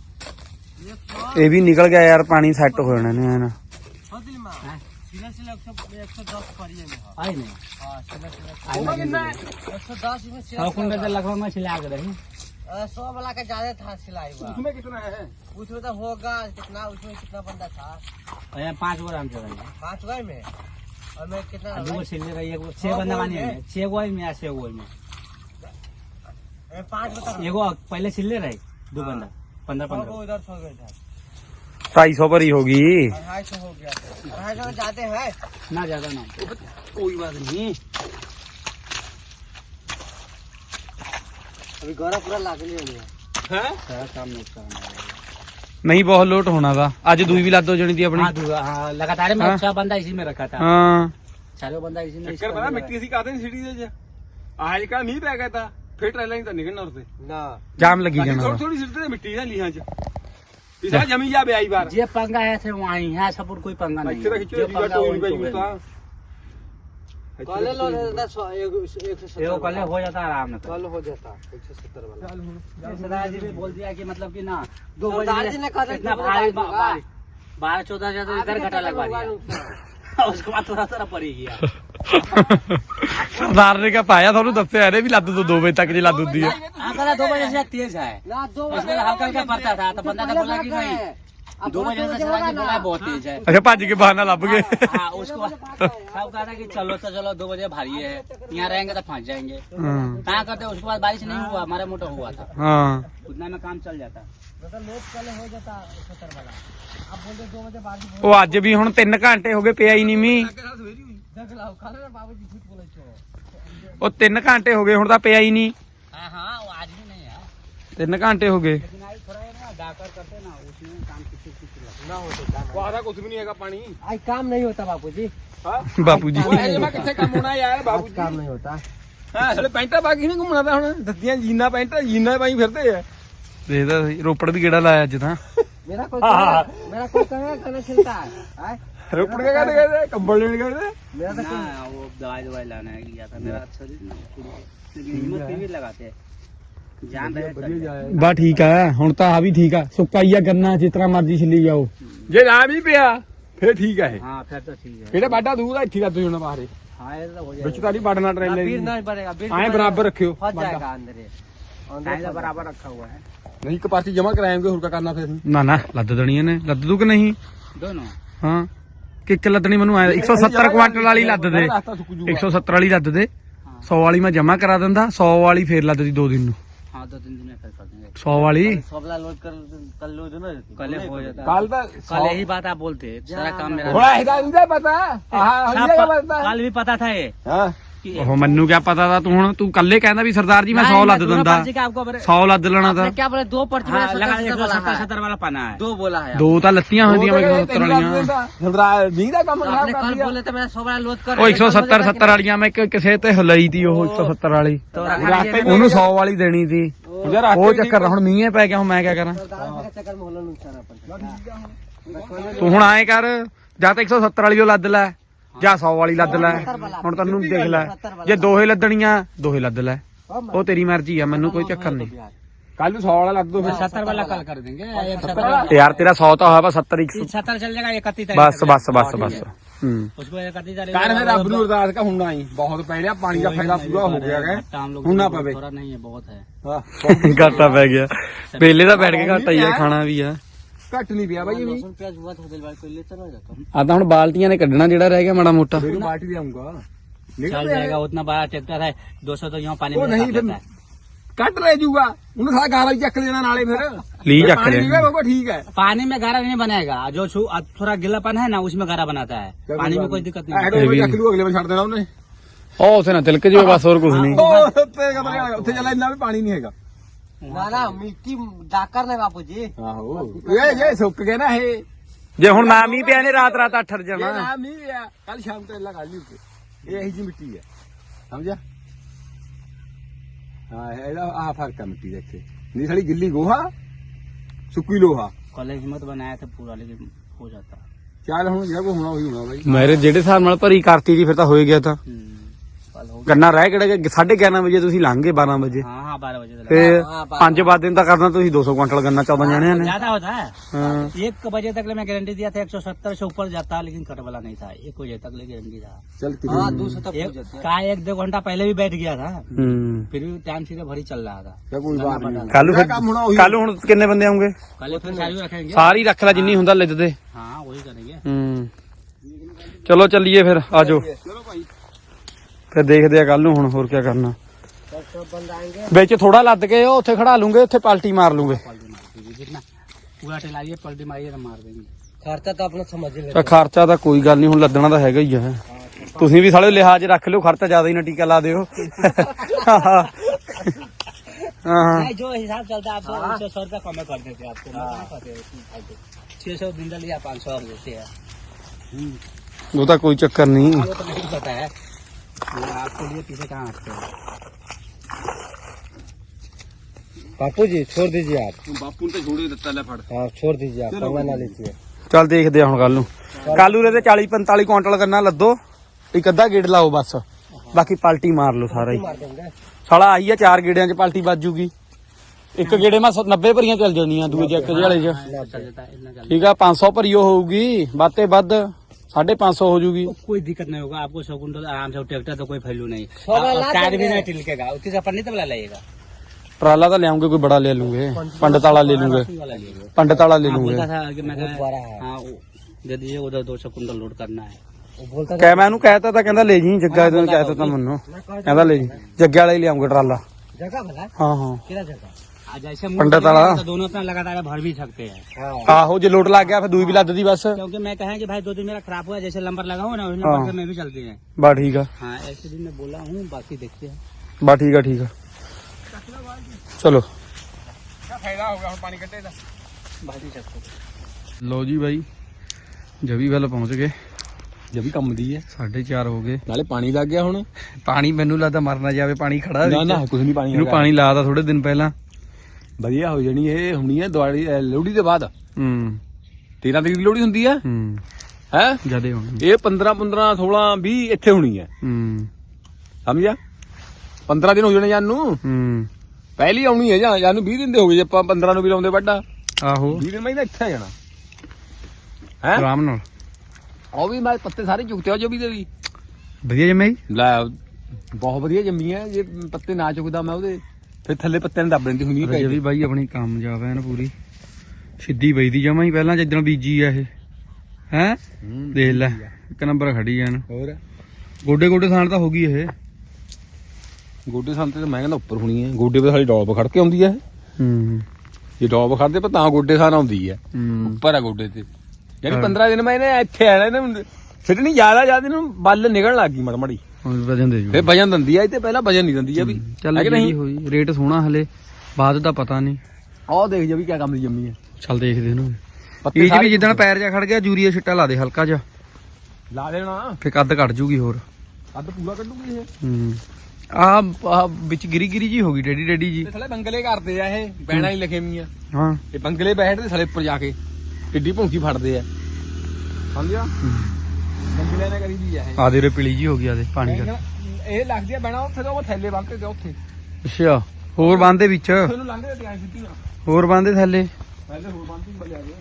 ये भी निकल गया यार पानी सेट हो जाने है ना। लखनऊ में सिला के रही। सौ वाला का ज़्यादा था सिलाई उसमें कितना है? उसमें तो होगा कितना उसमें कितना बंदा था? पाँच बार हम चल पाँच बार में? और मैं कितना दो सिलने का एक छह बंदा मानी है। छह गोई में या छह गोई में। पाँच एगो तो पहले सिलने रहे दो बंदा। ढाई सौ पर ही होगी। तो। जाते हैं? ना ज़्यादा ना। कोई बात नहीं। अभी पूरा नहीं बहुत लोट होना था। आज हाँ। दुई भी लादो जनी थी अपनी। हाँ, हाँ, लगातार मैं अच्छा बंदा इसी में रखा था। हाँ। चलो बंदा इसी में चक्कर पता मिट्टी सी काते सीढ़ी से आज का नहीं पै गया था। ਫੇਰ ਟਰੈਲਾਂ ਹੀ ਤਾਂ ਨਿਕਲਣਾ ਉਰਤੇ ना ਜਾਮ ਲੱਗੀ ਜਾਣਾ ਥੋੜੀ ਥੋੜੀ ਸਿੱਟੇ ਮਿੱਟੀ ਦਾ ਲੀਹਾਂ ਚ ਇਸਾ ਜਮੀ ਜਾ ਬੇ ਆਈ ਬਾਰ जे पंगा है थे वहाँ यहाँ सब कोई पंगा नहीं ਇੱਥੇ ਤਾਂ है। ਖਿੱਚੋ जो ਲੀਹਾਂ पंगा ਟੋਈ वही ਪਈ तो ਤਾਂ कल लो जाता सौ एक एक सौ है। वो सत्तर कल हो जाता आराम से कल हो जाता एक सौ सत्तर वाला सरदार जी ने बोल दिया कि मतलब कि ना दो सरदार बजे जी ने कहा था इतना कि भारी दो बजे बा- बारिश बारह चौदह हजार तो इधर घटा लगवा दिया उसके बाद थोड़ा थोड़ा पड़ ही गया ਸਰਦਾਰ ਨੇ ਕਿਹਾ ਪਾਇਆ ਤੁਹਾਨੂੰ ਦੱਸਿਆ ਇਹਨੇ ਵੀ ਲੱਦ ਤੋਂ 2 ਵਜੇ ਤੱਕ ਜੇ ਲੱਦ ਹੁੰਦੀ ਹੈ हाँ कहना दो बजे से तेज है ना दो उसमें हल्का हल्का पड़ता था तो बंदा ने बोला कि नहीं दो बजे बहुत तेज है। अच्छा बहाना गए। हाँ, हाँ, हाँ, कि चलो तो चलो दो बजे भारी है। यहाँ रहेंगे तो फंस जाएँगे। करते उसके बाद बारिश नहीं हुआ हमारा मोटा हुआ था। उतना में काम चल जाता। ਉਹ ਅੱਜ ਵੀ ਹੁਣ 3 ना हो तो काम ਵਾਦਾ ਕੁਝ ਵੀ ਨਹੀਂ ਹੈਗਾ ਪਾਣੀ आज काम नहीं होता बापू जी ਹਾਂ ਬਾਪੂ ਜੀ ਉਹ ਇਹ ਮੈਂ ਕਿੱਥੇ ਕੰਮ ਹੋਣਾ ਯਾਰ ਬਾਬੂ आज ਜੀ काम नहीं होता ਹਾਂ ਹਲੇ ਪੈਂਟਾਂ ਪਾ ਕੇ ਨਹੀਂ ਘੁੰਮਣਾ ਤਾਂ ਹੁਣ ਦੱਦੀਆਂ ਜੀਨਾ ਪੈਂਟਾਂ ਜੀਨਾ ਪਾਈ ਫਿਰਦੇ ਆ ਦੇਖਦਾ ਸੀ, ਰੋਪੜ ਵੀ ਕਿਹੜਾ ਲਾਇਆ ਅੱਜ ਤਾਂ मेरा कोई कहे- मेरा कोई कहेगा खाना खिलता है आय? ਰੋਪੜ ਕੇ ਕਹਿੰਦੇ ਕਹਿੰਦੇ ਕੰਬਲ ਲੈਣ ਕਹਿੰਦੇ मेरा तो कोई ना वो दवाई दवाई लाना है गया था मेरा शरीर ना लेकिन हिम्मत फिर भी लगाते हैं ਬਾ ਠੀਕ ਆ ਹੁਣ ਤਾਂ ਆ ਵੀ ਠੀਕ ਆ। ਸੁੱਕਾ ਹੀ ਆ ਗੰਨਾ ਜਿਸ ਤਰ੍ਹਾਂ ਮਰਜ਼ੀ ਛਿੱਲੀ ਜਾਓ। ਜੇ ਨਾ ਵੀ ਪਿਆ ਫੇਰ ਠੀਕ ਆ ਇਹ। ਹਾਂ ਫਿਰ ਤਾਂ ਠੀਕ ਹੈ ਇਹਦਾ ਬਾਡਾ ਦੂਰ ਆ ਇੱਥੇ ਕਰ ਤੁਸੀਂ ਹੁਣ ਬਾਹਰੇ ਹਾਂ ਇਹ ਤਾਂ ਹੋ ਜਾਏਗਾ। ਵਿੱਚ ਤਾਂ ਨਹੀਂ ਬਾੜਨਾ ਟ੍ਰੇਲਰ ਵੀਰ ਨਾ ਬੜੇਗਾ ਵੀਰ ਆਏ ਬਰਾਬਰ ਰੱਖਿਓ ਫਸ ਜਾਏਗਾ ਅੰਦਰ ਇਹ। ਅੰਦਰ ਦਾ ਬਰਾਬਰ ਰੱਖਾ ਹੁਆ ਹੈ ਨਹੀਂ ਇੱਕ ਜਮਾ ਕਰਾਏਗੇ ਹੋਰ ਕਾ ਕਰਨਾ ਫਿਰ ਨਾ ਨਾ ਲੱਦ ਦੇਣੀ ਇਹਨੇ ਲੱਦ ਦੂ ਕਿ ਨਹੀਂ? ਦੋਨੋਂ। ਹਾਂ। ਕਿੱਕ ਲੱਦਣੀ ਮੈਨੂੰ ਆਇਆ 170 ਕੁਆਂਟਲ ਵਾਲੀ ਲੱਦ ਦੇ। 170 ਵਾਲੀ ਲੱਦ ਦੇ। 100 ਵਾਲੀ ਮੈਂ ਜਮਾ ਕਰਾ ਦਿੰਦਾ 100 ਵਾਲੀ ਫੇਰ ਲੱਦ ਦੀ ਦਿਨ ਨੂੰ। हाँ दो तीन दिन में फिर कर देंगे सौ वाली सब ला लोड कर कल लोड ना कल हो जाता कल तक कल यही बात आप बोलते सारा काम मेरा थोड़ा हिदायत पता कल भी पता था ये ਉਹ ਮੈਨੂੰ ਕਿਆ ਪਤਾ ਦਾ ਤੂੰ ਹੁਣ ਤੂੰ ਕੱਲੇ ਕਹਿੰਦਾ ਵੀ ਸਰਦਾਰ ਜੀ ਮੈਂ 100 नहीं, ਲੱਦ दोनों ਦਿੰਦਾ पर्ची का आपको बरे- 100 ਲੱਦ ਲੈਣਾ ਤਾਂ आपने क्या बोला दो पर्ची हाँ, में लगा सत्तर एक सत्तर वाला सत्तर है सत्तर वाला पाना है दो बोला है ਦੋ ਤਾਂ ਲੱਤੀਆਂ ਹੁੰਦੀਆਂ ਮੈਂ 170 ਵਾਲੀਆਂ ਹੰਦਰਾ ਨਹੀਂ ਦਾ ਕੰਮ ਖਰਾਬ आपने ਕਰ कल ਦਿਆ बोले थे मेरा सौ वाला लोड कर ਉਹ 170 70 ਵਾਲੀਆਂ ਮੈਂ ਇੱਕ ਕਿਸੇ ਤੇ ਹਲਾਈ ਤੀ ਉਹ 170 ਵਾਲੀ तो रास्ते में- ਉਹਨੂੰ 100 ਵਾਲੀ ਦੇਣੀ ਸੀ ਯਾਰ ਉਹ ਚੱਕਰ ਹੁਣ ਮੀਂਹ ਪੈ ਗਿਆ ਹੁਣ ਮੈਂ ਕਿਆ ਕਰਾਂ सरदार के चक्कर में होला नुकसान अपन ਤੂੰ ਹੁਣ ਆਏ ਕਰ ਜਾਂ ਤਾਂ 170 ਵਾਲੀ ਉਹ ਲੱਦ ਲੈ ਜਾਂ 100 ਵਾਲੀ ਲੱਦ ਲੈ। ਹੁਣ ਤੈਨੂੰ ਦੇਖ ਲੈ। ਜੇ ਦੋਹੇ ਲੱਦਣੀਆਂ ਦੋਹੇ ਲੱਦ ਲੈ। ਉਹ ਤੇਰੀ ਮਰਜ਼ੀ ਆ ਮੈਨੂੰ ਕੋਈ ਚੱਕਰ ਨਹੀਂ। ਕੱਲ ਨੂੰ 100 ਵਾਲਾ ਲੱਦ ਦੋ ਫਿਰ। 70 ਵਾਲਾ ਕੱਲ ਕਰ ਦੇਂਗੇ ਯਾਰ ਤੇਰਾ 100 ਤਾਂ ਹੋਇਆ ਬਸ 70 100 70 ਚੱਲ ਜਾਏਗਾ 31 ਤੱਕ। ਬਸ ਬਸ ਬਸ। ਬਸ ਹੂੰ। ਉਸਕੋ 31 ਤੱਕ ਕਰ ਫਿਰ ਰੱਬ ਨੂੰ ਅਰਦਾਸ ਕਾ ਹੁਣ ਆਈ। ਬਹੁਤ ਪੈ ਰਿਹਾ ਪਾਣੀ ਦਾ ਫਾਇਦਾ ਪੂਰਾ ਹੋ ਗਿਆ ਹੈ। ਹੁਣ ਨਾ ਪਵੇ। ਥੋੜਾ ਨਹੀਂ ਹੈ ਬਹੁਤ ਹੈ। ਹਾਂ ਘਾਟਾ ਪੈ ਗਿਆ। ਪਹਿਲੇ ਤਾਂ ਬੈਠ ਕੇ ਘਾਟਾ ਹੀ ਆ ਖਾਣਾ ਵੀ ਆ ਘੱਟ ਨਹੀਂ ਪਿਆ ਬਾਈ ਇਹ लहसुन प्याज हुआ तो दिल कोई लेता ना जाता ਆ ਤਾਂ ਹੁਣ ਬਾਲਟੀਆਂ ਨੇ ਕੱਢਣਾ ਜਿਹੜਾ ਰਹਿ ਗਿਆ ਮਾੜਾ ਮੋਟਾ ਫਿਰ ਬਾਲਟੀ ਦੇ ਆਉਂਗਾ चल जाएगा उतना बड़ा ट्रैक्टर है दो सौ तो यहाँ पानी वो में नहीं, साफ फिर- लेता है ਕੱਟ ਲੈ ਜੂਗਾ ਉਹਨੂੰ ਸਾਰਾ ਗਾਲਾ ਹੀ ਚੱਕ ਲੈਣਾ ਨਾਲੇ ਫਿਰ ਲੀ ਚੱਕ ਪਾਣੀ ਲਿਆ ਨਹੀਂ ਬਾਬਾ ठीक है पानी में गारा नहीं बनेगा जो छू अब थोड़ा गिलापन है ना उसमें गारा बनाता है पानी में कोई दिक्कत नहीं ਹੈਡ ਇਹ ਉਹ ਵੀ ਚੱਕ ਲੂ ਅਗਲੇ ਵਾਰ ਛੱਡ ਦੇਣਾ ਉਹਨੇ ਉਹ ਉਸੇ ਨਾਲ ਤਿਲਕ ਜਿਵੇਂ ਬਸ ਹੋਰ ਕੁਝ ਨਹੀਂ ਉਹ ਉੱਤੇ ਕਦਰ ਉੱਥੇ ਚੱਲਾ ਇੰਨਾ ਵੀ ਪਾਣੀ ਨਹੀਂ ਹੈਗਾ ना ना मिट्टी डाकर नहीं बापू जी ਆਹੋ ਇਹ ਇਹ ਸੁੱਕ ਗਿਆ ਨਾ ਇਹ ਜੇ ਹੁਣ ਨਾ ਮੀਂਹ ਪਿਆ ਨੇ ਰਾਤ ਰਾਤ ਅੱਠਰ ਇਹ ਜਾਣਾ ਨਾ ਮੀਂਹ ਆ ਕੱਲ ਸ਼ਾਮ ਤੋਂ ਅੱਲਾ ਕੱਲ ਉੱਤੇ ਇਹ ਇਹੀ ਜੀ ਮਿੱਟੀ ਹੈ ਸਮਝਿਆ ਹਾਂ ਇਹਦਾ ਆਹ ਫਰਕ ਹੈ ਮਿੱਟੀ ਦਾ ਇੱਥੇ ਨਹੀਂ ਸਾਲੀ ਗਿੱਲੀ ਗੋਹਾ ਸੁੱਕੀ ਲੋਹਾ कल हिम्मत बनाया था पूरा लेकिन हो जाता ਚੱਲ ਹੁਣ ਜਿਹੜਾ ਕੋ ਹੋਣਾ ਉਹੀ ਹੋਣਾ ਬਾਈ ਮੇਰੇ ਜਿਹੜੇ ਹਿਸਾਬ ਨਾਲ ਭਰੀ ਕਰਤੀ ਸੀ ਫਿਰ ਤਾਂ ਹੋਏ ਗਿਆ ਤਾਂ हम्म, कल हो ਗੰਨਾ ਰਹਿ ਕਿਹੜਾ ਗਿਆ 11:30 ਵਜੇ ਤੁਸੀਂ ਲੰਘੇ 12 ਵਜੇ हाँ हाँ बारह बजे तक ਤੇ ਹਾਂ, 5 ਵਜੇ ਦਿਨ ਤਾਂ ਕਰਨਾ ਤੁਸੀਂ 200 ਕੁਇੰਟਲ ਗੰਨਾ 14 ਜਣਿਆਂ ਨੇ ज्यादा होता है ਹਾਂ एक बजे तक मैं गारंटी दिया था एक सौ सत्तर से ऊपर जाता लेकिन कट वाला नहीं था एक बजे तक ले गारंटी था ਚੱਲ हाँ ਕਿਤੇ दो सौ तक एक पहुंच जाते हैं का एक दो घंटा पहले भी बैठ गया था ਹੂੰ फिर भी टाइम सीधे भरी चल रहा था ਚੱਲ ਕੋਈ ਬਾਤ ਨਹੀਂ ਕੱਲ ਜਿਹੜਾ ਕੰਮ होना वही- ਕੱਲ ਹੁਣ ਕਿੰਨੇ ਬੰਦੇ ਆਉਂਗੇ कल फिर चालू रखेंगे ਸਾਰੀ ਰੱਖ ਲੈ ਜਿੰਨੀ ਹੁੰਦਾ ਲਿੱਦ ਦੇ हाँ वही करेंगे ਹੂੰ ਚਲੋ ਚੱਲੀਏ ਫਿਰ ਆਜੋ ਚਲੋ ਭਾਈ ਫਿਰ ਦੇਖਦੇ ਆ ਕੱਲ ਨੂੰ ਹੁਣ ਹੋਰ ਕੀ ਕਰਨਾ सब सब बंद आएंगे ਵਿੱਚ ਥੋੜਾ ਲੱਦ ਕੇ ਉਹ ਉੱਥੇ ਖੜਾ ਲੂੰਗੇ ਉੱਥੇ ਪਲਟੀ ਮਾਰ ਲੂੰਗੇ पलटी मार दीजिए जितना पूरा टेलाइए पलटी मारिए तो मार देंगे खर्चा तो अपना समझ ही ਤਾਂ ਖਰਚਾ ਤਾਂ ਕੋਈ ਗੱਲ ਨਹੀਂ ਹੁਣ ਲੱਦਣਾ ਤਾਂ ਹੈਗਾ ਹੀ ਆ ਤੁਸੀਂ ਵੀ ਸਾਲੇ ਲਿਹਾਜ਼ ਰੱਖ ਲਿਓ ਖਰਚਾ ਜ਼ਿਆਦਾ ਹੀ ਨਾ ਟੀਕਾ ਲਾ ਦਿਓ ਹਾਂ ਹਾਂ नहीं जो हिसाब चलता है आपको छह सौ रुपया कम कर देते हैं आपको मना करते हैं इसमें फालतू छह सौ बिंदल या पाँच सौ और देते हैं ਉਹ ਤਾਂ ਕੋਈ ਚੱਕਰ ਨਹੀਂ वो तो नहीं पता है ये आपके लिए पीछे कहाँ हटते हैं बापू जी छोड़ दीजिए आप ਬਾਪੂ ਨੇ ਤਾਂ ਛੋੜੇ ਦਿੱਤਾ ਲੈ ਫੜ हाँ छोड़ दीजिए आप पंगा ना लीजिए ਚੱਲ ਦੇਖਦੇ ਆ ਹੁਣ ਕੱਲ ਨੂੰ ਕੱਲ ਨੂੰ ਤੇ 40 45 ਕੁਇੰਟਲ ਕਰਨਾ ਲੱਦੋ ਇੱਕ ਅੱਧਾ ਗੇੜ ਲਾਓ ਬਸ ਬਾਕੀ ਪਲਟੀ ਮਾਰ ਲਓ ਸਾਰਾ ਹੀ मार देंगे ਸਾਲਾ ਆਈ ਆ ਚਾਰ ਗੇੜਿਆਂ 'ਚ ਪਲਟੀ ਵੱਜ ਜੂਗੀ ਇੱਕ ਗੇੜੇ ਮਾ 90 ਭਰੀਆਂ ਚੱਲ ਜਾਣੀਆਂ ਦੂਏ ਜੱਕ ਜਿਹੇ ਵਾਲੇ 'ਚ चल जाता है इतना जल्दी ਠੀਕ ਆ 500 ਭਰੀ ਉਹ ਹੋਊਗੀ ਵੱਧ ਤੇ ਵੱਧ 550 ਹੋ ਜੂਗੀ तो कोई दिक्कत नहीं होगा आपको सौ कुंटल आराम से ट्रैक्टर तो कोई फैलू नहीं सोलह और लाख टायर भी देंगे। नहीं तिलकेगा उसके से पन्नी तबला लगेगा ਟਰਾਲਾ ਤਾਂ ਲਿਆਉਂਗੇ ਕੋਈ ਬੜਾ ਲੈ ਲੂਗੇ ਪੰਡਤ ਵਾਲਾ ਲੈ ਲੂਗੇ उसी वाला लेंगे ਪੰਡਤ ਵਾਲਾ ਲੈ हाँ, ਲੂਗੇ बोलता था कि मैं बहुत बड़ा है। हाँ वो दे दीजिए उधर दो सौ कुंटल लोड करना है वो बोलता ਕਹਿ ਮੈਂ ਉਹਨੂੰ ਕਹਿਤਾ ਤਾਂ ਕਹਿੰਦਾ ਲੈ ਜੀ ਜੱਗਾ ਇਹਨੂੰ ਕਹਿਤਾ ਤਾਂ ਮੈਨੂੰ ਕਹਿੰਦਾ ਲੈ ਜੀ ਜੱਗੇ ਵਾਲਾ ਹੀ ਲਿਆਉਂਗੇ ਟਰਾਲਾ जगह भला ਹਾਂ ਹਾਂ किरा जगह आज ऐसे पंडित वाला? तो दोनों अपना लगातार भर भी सकते हैं हाँ ਆਹੋ ਜੇ ਲੋਟ ਲੱਗ ਗਿਆ ਫਿਰ ਦੂਈ ਵੀ ਲੱਦਦੀ ਬਸ क्योंकि मैं कहें कि भाई दो दिन मेरा खराब हुआ जैसे नंबर लगाऊं ना उस हाँ। नंबर से मैं भी चलती है ਬਾ ਠੀਕ ਆ हाँ ऐसे दिन मैं बोला हूँ बाकी देखते हैं ਬਾ ਠੀਕ ਆ ਠੀਕ ਆ ਚਲੋ ਫਾਇਦਾ ਹੋ ਗਿਆ ਹੁਣ ਪਾਣੀ ਕੱਢੇ ਦਾ बाकी सकते ਲੋ ਜੀ ਬਾਈ ਜਵੀ ਵੱਲ ਪਹੁੰਚ ਗਏ ਜੇ ਵੀ ਕੰਮ ਦੀ ਹੈ 4:30 ਹੋ ਗਏ ਨਾਲੇ ਪਾਣੀ ਲੱਗ ਗਿਆ ਹੁਣ ਪਾਣੀ ਮੈਨੂੰ ਲੱਗਦਾ ਮਰ ਨਾ ਜਾਵੇ ਪਾਣੀ ਖੜਾ ਨਾ ਵਿੱਚ। ਨਾ ਕੁਝ ਨਹੀਂ ਪਾਣੀ ਇਹਨੂੰ ਹੈਗਾ। ਪਾਣੀ ਲਾਦਾ ਥੋੜੇ ਦਿਨ ਪਹਿਲਾਂ ਵਧੀਆ ਹੋ ਜਾਣੀ ਇਹ ਹੁਣੀ ਹੈ ਦਿਵਾਲੀ ਅਹ ਲੋਹੜੀ ਦੇ ਬਾਅਦ। ਹੂੰ। 13 ਤਰੀਕ ਦੀ ਲੋਹੜੀ ਹੁੰਦੀ ਹੈ ਹੂੰ। ਹੈ? ਜਦੇ ਹੁਣ। ਇਹ 15 15 16 20 ਇੱਥੇ ਹੋਣੀ ਹੈ। ਹੂੰ। ਸਮਝਿਆ? 15 ਦਿਨ ਹੋ ਜਾਣੇ ਜਾਨ ਨੂੰ। ਹੂੰ। ਪਹਿਲੀ ਆਉਣੀ ਹੈ ਜਾਂ ਜਾਨ ਨੂੰ 20 ਦਿਨ ਦੇ ਹੋ ਗਏ ਜੇ ਆਪਾਂ 15 ਨੂੰ ਵੀ ਲਾਉਂਦੇ ਵੱਡਾ। ਆਹੋ। 20 ਦਿਨ ਮੈਂ ਤਾਂ ਇੱਥੇ ਆ ਜਾਣਾ। ਹੈ? ਆਰਾਮ ਨਾਲ। ਉਹ ਵੀ ਮੈਂ ਪੱਤੇ ਸਾਰੇ ਚੁੱਕਤੇ ਆ ਜੋ ਵੀ ਦੇ ਵੀ। ਵਧੀਆ ਜਮੇ ਲੈ ਬਹੁਤ ਵਧੀਆ ਜੰਮੀ ਹੈ। ਜੇ ਪੱਤੇ ਨਾ ਚੁੱਕਦਾ ਮੈਂ ਉਹਦੇ। ਫਿਰ ਥੱਲੇ ਪੱਤਿਆਂ ਨੂੰ ਦੱਬ ਲੈਂਦੀ ਹੁੰਦੀ ਅਜੇ ਵੀ ਬਾਈ ਆਪਣੀ ਕਾਮਯਾਬ ਐ ਨਾ ਪੂਰੀ। ਸਿੱਧੀ ਬਈਦੀ ਜਮਾ ਹੀ ਪਹਿਲਾਂ ਜਿੱਦਣ ਬੀਜੀ ਆ ਇਹ। ਹੈ? ਦੇਖ ਲੈ ਇੱਕ ਨੰਬਰ ਖੜੀ ਐ ਨਾ ਹੋਰ? ਗੋਡੇ ਗੋਡੇ ਥਾਣ ਤਾਂ ਹੋ ਗਈ ਇਹ। ਗੋਡੇ ਸੰਤੇ ਤਾਂ ਮੈਂ ਕਹਿੰਦਾ ਉੱਪਰ ਹੋਣੀ ਹੈ ਗੋਡੇ 'ਤੇ ਸਾਡੀ ਡੌਬ ਖੜ ਕੇ ਆਉਂਦੀ ਹੈ ਇਹ। ਹੂੰ। ਜੇ ਡੌਬ ਖੜਦੇ ਪਰ ਤਾਂ ਗੋਡੇ ਸਾਨ ਆਉਂਦੀ ਹੈ ਹੂੰ। ਉੱਪਰ ਆ ਗੋਡੇ ਤੇ। ਯਾਨੀ ਹਾਂ। 15 ਦਿਨ ਮੈਂ ਇਹਨੇ ਇੱਥੇ ਆਣਾ ਇਹਨੇ ਫਿੱਟਣੀ ਜ਼ਿਆਦਾ ਜ਼ਿਆਦਾ ਇਹਨੂੰ ਬੱਲ ਨਿਕਲਣ ਲੱਗ ਗਈ ਮੜ। ਮੜੀ ਹੁਣ ਵਜਨ ਦੇ ਜੂ ਫੇ ਵਜਨ ਦਿੰਦੀ ਆ ਇਹ ਤੇ ਪਹਿਲਾਂ ਵਜਨ ਨਹੀਂ ਦਿੰਦੀ ਆ ਵੀ। ਚੱਲ ਹੈ ਕਿ ਜਿਹੜੀ ਨਹੀਂ? ਹੋਈ। ਰੇਟ ਸੋਹਣਾ ਹਲੇ ਬਾਅਦ ਦਾ ਪਤਾ ਨਹੀਂ। ਆਹ ਦੇਖ ਜਾ ਵੀ ਕਿਆ ਕੰਮ ਦੀ ਜੰਮੀ ਹੈ ਚੱਲ ਦੇਖਦੇ ਇਹਨੂੰ। ਪੱਤੇ ਇਹ ਜੀ ਸਾਰੇ ਵੀ ਜਿੱਦਣ ਪੈਰ ਜਾ ਖੜ ਗਿਆ ਯੂਰੀਆ ਛਿੱਟਾ ਲਾ ਦੇ ਹਲਕਾ ਜਿਹਾ। ਲਾ ਦੇਣਾ। ਫੇ ਕੱਦ ਕੱਢ ਜੂਗੀ ਹੋਰ। ਅੱਧ ਪੂਰਾ ਕੱਢੂਗੀ ਇਹ। ਹੂੰ। ਆ ਆ ਵਿੱਚ ਗਿਰੀ ਗਿਰੀ ਜੀ ਹੋ ਗਈ ਡੈਡੀ ਡੈਡੀ ਜੀ। ਤੇ ਥਲੇ ਬੰਗਲੇ ਕਰਦੇ ਆ ਇਹ ਬੈਣਾ ਹੀ ਲਿਖੇ ਮੀਆਂ ਹਾਂ। ਇਹ ਬੰਗਲੇ ਬੈਠਦੇ ਥਲੇ ਉੱਪਰ ਜਾ ਕੇ ਭੌਂਕੀ ਫੜਦੇ ਆ। ਸਮਝਿਆ? ਬੰਗਲੇ ਨੇ ਕਰੀ ਦੀ ਆ ਇਹ। ਆ ਦੇ ਰੇ ਪੀਲੀ ਜੀ ਹੋ ਗਈ ਆ ਦੇ ਪਾਣੀ ਕਰ ਇਹ ਲੱਗਦੀ ਆ ਬੈਣਾ ਉੱਥੇ ਤੋਂ ਉਹ ਥੱਲੇ ਬੰਨ੍ਹਦੇ ਤੇ ਉੱਥੇ। ਅੱਛਾ ਹੋਰ ਬੰਦੇ ਵਿੱਚ? ਤੁਹਾਨੂੰ ਲੰਘਦੇ ਤੇ ਹੋਰ ਬੰਦੇ ਥੱਲੇ? ਪਹਿਲੇ ਹੋਰ ਬੰਨ੍ਹਦੀ ਬੱਲੇ ਆ ਗਏ।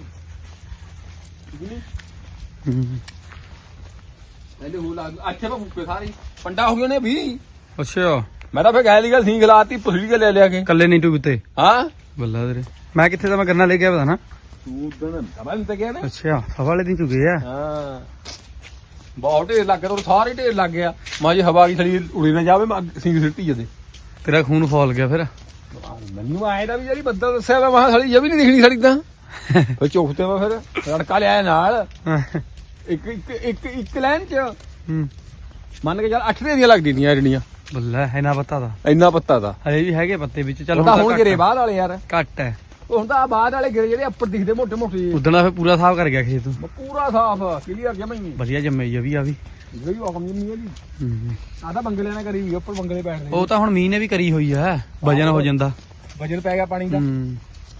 ਠੀਕ ਨੀ ਹੂੰ। ਪਹਿਲੇ ਹੋਰ ਲੱਗ ਅੱਛੇ ਪਾ ਫੁੱਕੇ ਸਾਰੇ। ਪੰਡਾ ਹੋ ਗਏ ਨੇ ਵੀ। ਅੱਛਾ। ਮੈਂ ਤਾਂ ਫੇ ਗੈਲੀ ਦੀ ਗੱਲ ਸੀ ਖਲਾਤੀ ਪੁਸੜੀ ਕੇ ਲੈ ਲਿਆ ਕੇ। ਕੱਲੇ ਨਹੀਂ ਤੂੰ ਕਿਤੇ? ਹਾਂ? ਬੱਲਾ ਤੇਰੇ। ਮੈਂ ਕਿੱਥੇ ਤਾਂ ਮੈਂ ਗੰਨਾ ਲੈ ਕੇ ਆਇਆ ਪਤਾ ਨਾ। ਤੂੰ ਉਦਣ ਸਭਾ ਤੇ ਗਿਆ ਨਾ। ਅੱਛਾ ਹਵਾ ਵਾਲੇ ਦਿਨ ਚੁਗੇ ਆ? ਹਾਂ। ਬਹੁਤ ਢੇਰ ਲੱਗ ਗਿਆ ਤੇ ਸਾਰੇ ਢੇਰ ਲੱਗ ਗਿਆ। ਮੈਂ ਜੇ ਹਵਾ ਦੀ ਥਲੀ ਉੜੀ ਨਾ ਜਾਵੇ ਮੈਂ ਸਿੰਘ ਸਿੱਟੀ ਜਦੇ। ਤੇਰਾ ਖੂਨ ਫੌਲ ਗਿਆ ਫਿਰ? ਮੈਨੂੰ ਆਏ ਦਾ ਵੀ ਜਿਹੜੀ ਬੱਦਲ ਦੱਸਿਆ ਮੈਂ ਮਹਾ ਥਲੀ ਇਹ ਵੀ ਨਹੀਂ ਦਿਖਣੀ ਸੜੀ ਤਾਂ। ਫਿਰ ਚੁੱਕਤੇ ਮੈਂ ਫਿਰ ਰੜਕਾ ਲਿਆਇਆ ਨਾਲ। ਇੱਕ ਇੱਕ ਇੱਕ ਇੱਕ ਲਾਈਨ ਚ। ਮੰਨ ਕੇ ਚੱਲ 8 ਦੀਆਂ ਲੱਗਦੀ ਦੀਆਂ ਜਿਹੜੀਆਂ। ਬੱਲਾ ਹੈ ਨਾ ਪਤਾ ਦਾ। ਇੰਨਾ ਪੱਤਾ ਦਾ। ਹਲੇ ਵੀ ਹੈਗੇ ਪੱਤੇ ਵਿੱਚ ਚੱਲ ਤਾਂ ਹੁਣ ਤਾਂ ਗਿਰੇ ਬਾਹਰ ਵਾਲੇ ਯਾਰ। ਘੱਟ ਹੈ। ਹੁਣ ਤਾਂ ਬਾਹਰ ਵਾਲੇ ਗਿਰੇ ਜਿਹੜੇ ਉੱਪਰ ਦਿਖਦੇ ਮੋਟੇ ਮੋਟੇ ਉਦਣ ਦਾ ਫਿਰ ਪੂਰਾ ਸਾਫ਼ ਕਰ ਗਿਆ ਖੇਤ। ਪੂਰਾ ਸਾਫ਼ ਕਲੀਅਰ ਜਮਾ ਹੀ ਵਧੀਆ ਜੰਮੇ ਜੀ ਆ ਵੀ ਆ ਵੀ। ਜਿਹੜੀ ਉਹ ਕੰਮ ਜੰਮੀ ਹੈ ਜੀ। ਹੂੰ। ਆ ਤਾਂ ਬੰਗਲੇ ਨੇ ਕਰੀ ਵੀ ਉੱਪਰ ਬੰਗਲੇ ਬੈਠਦੇ ਉਹ ਤਾਂ ਹੁਣ ਮੀਂਹ ਨੇ ਵੀ ਕਰੀ ਹੋਈ ਆ ਵਜਨ ਹੋ ਜਾਂਦਾ। ਵਜਨ ਪੈ ਗਿਆ ਪਾਣੀ ਦਾ। ਹੂੰ।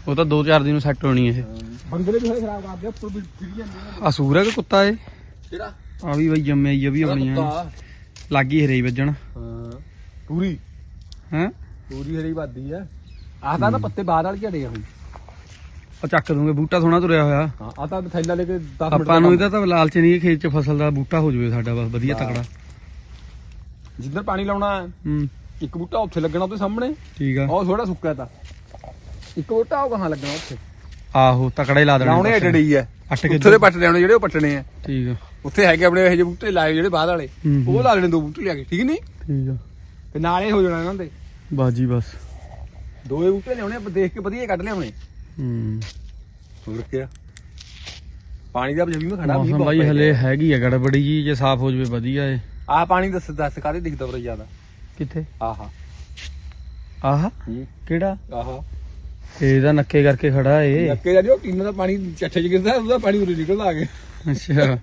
ਉਹ ਤਾਂ 2-4 ਦਿਨ ਨੂੰ ਸੈੱਟ ਹੋਣੀ ਇਹ। ਬੰਗਲੇ ਵੀ ਹੋਏ ਖਰਾਬ ਕਰਦੇ ਉੱਪਰ ਵੀ ਫਿਰ ਜਾਂਦੇ ਨੇ ਆ। ਸੂਰ ਹੈ ਕਿ ਕੁੱਤਾ ਏ। ਕਿਹੜਾ? ਆ ਵੀ ਬਈ ਜੰਮੇ ਜੀ ਆ ਵੀ ਆਪਣੀਆਂ। ਲੱਗੀ ਹਰੇ ਵੱਜਣ। ਹਾਂ। ਪੂਰੀ। ਹੈ? ਪੂਰੀ ਹਰੀ ਵਾਦੀ ਆ। ਆਹ ਤਾਂ ਨਾ ਪੱਤੇ ਬਾਹਰ ਵਾਲੇ ਝੜੇ ਆ ਹੁਣ। ਉਹ ਚੱਕ ਦੂੰਗੇ ਬੂਟਾ ਸੋਹਣਾ ਤੁਰਿਆ ਹੋਇਆ। ਹਾਂ ਆ ਤਾਂ ਥੈਲਾ ਲੈ ਕੇ 10 ਮਿੰਟ ਆਪਾਂ ਨੂੰ ਇਹਦਾ ਤਾਂ ਲਾਲਚ ਨਹੀਂ ਹੈ ਖੇਤ 'ਚ ਫਸਲ ਦਾ ਬੂਟਾ ਹੋ ਜਾਵੇ ਸਾਡਾ ਬਸ ਵਧੀਆ ਤਕੜਾ। ਜਿੱਧਰ ਪਾਣੀ ਲਾਉਣਾ ਹੈ, ਇੱਕ ਬੂਟਾ ਉੱਥੇ ਲੱਗਣਾ ਉਹਦੇ ਸਾਹਮਣੇ ਠੀਕ ਆ। ਉਹ ਥੋੜਾ ਸੁੱਕਾ ਤਾਂ। ਇੱਕ ਬੂਟਾ ਉਹ ਕਹਾਂ ਲੱਗਣਾ ਉੱਥੇ? ਆਹੋ ਤਕੜਾ ਹੀ ਲਾ ਦੇਣਾ ਲਾਉਣੇ ਹੀ ਆ। ਉੱਥੇ ਦੇ ਪੱਟ ਲੈਣੇ ਜਿਹੜੇ ਉਹ ਪੱਟਣੇ ਆ। ਠੀਕ ਆ। ਉੱਥੇ ਹੈਗੇ ਆਪਣੇ ਇਹ ਜਿਹੇ ਬੂਟੇ ਲਾਏ ਜਿਹੜੇ ਬਾਅਦ ਵਾਲੇ। ਉਹ ਲਾ ਲੈਣੇ ਦੋ ਬੂਟੇ ਲਿਆ ਕੇ ਠੀਕ ਨਹੀਂ? ਠੀਕ ਆ। ਤੇ ਨਾਲੇ ਹੋ ਜਾਣਾ ਇਹਨਾਂ ਦੇ। ਬਾਜੀ ਬਸ। ਦੋਏ ਬੂਟੇ ਲਿਆਉਣੇ ਆਪਾਂ ਦੇਖ ਕੇ ਵਧੀਆ ਕੱਢ ਲਿਆਉਣੇ। ਹੂੰ। ਹੋਰ ਕੀ ਪਾਣੀ ਦਾ ਜਮੀ ਮੈਂ ਖੜਾ ਮੀਂਹ ਮੌਸਮ ਬਹੁਤ ਬਾਈ ਪੈ ਹਲੇ। ਹੈਗੀ ਆ ਗੜਬੜੀ ਜੀ ਜੇ ਸਾਫ਼ ਹੋ ਜਾਵੇ ਵਧੀਆ ਏ। ਆਹ ਪਾਣੀ ਦੱਸ ਦੱਸ ਕਾਹਦੇ ਦਿਖਦਾ ਬਰੇ ਜ਼ਿਆਦਾ? ਕਿੱਥੇ? ਆਹਾ। ਆਹ? ਕਿਹੜਾ? ਆਹਾ। ਇਹਦਾ ਨੱਕੇ ਕਰਕੇ ਖੜਾ ਏ। ਦਾ ਜੋ ਟੀਨਾਂ ਦਾ ਪਾਣੀ ਚੱਠੇ ਚ ਗਿਰਦਾ ਉਹਦਾ ਪਾਣੀ ਉਰੇ ਨਿਕਲਦਾ ਆ ਕੇ। ਅੱਛਾ।